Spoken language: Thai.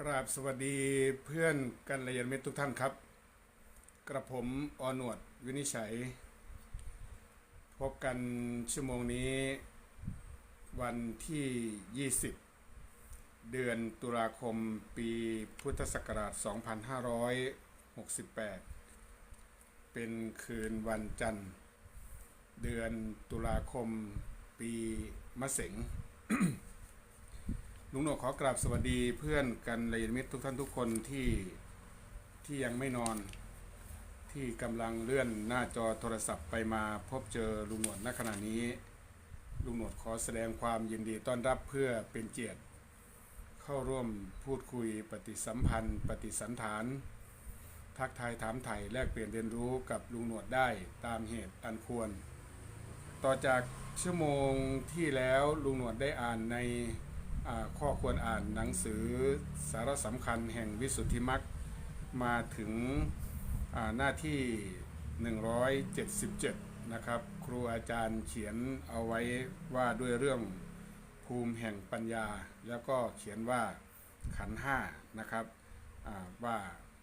กราบสวัสดีเพื่อนกันระยนมิตรทุกท่านครับ กระผมออนวดวินิจฉัย พบกันชั่วโมงนี้ วันที่ 20 เดือนตุลาคมปีพุทธศักราช 2568 เป็นคืนวันจันทร์ เดือนตุลาคมปีมะเส็ง ลุงหนกขอกราบสวัสดีเพื่อนกันเลยมิตรทุกท่านทุกคนที่ที่ยังไม่นอนที่กำลังเลื่อนหน้าจอโทรศัพท์ไปมาพบเจอลุงหนวดณขณะนี้ ลุงหนวดขอแสดงความยินดีต้อนรับเพื่อเป็นเกียรติ เข้าร่วมพูดคุยปฏิสัมพันธ์ ปฏิสันฐาน ทักทายถามไถ่แลกเปลี่ยนเรียนรู้กับลุงหนวดได้ตามเหตุอันควร ต่อจากชั่วโมงที่แล้วลุงหนวดได้อ่านใน ข้อควรอ่านหนังสือสาระสำคัญแห่งวิสุทธิมรรคมาถึงอ่าหน้าที่ 177 นะครับ ครูอาจารย์เขียนเอาไว้ว่าด้วยเรื่องภูมิแห่งปัญญา แล้วก็เขียนว่าขันห้านะครับว่า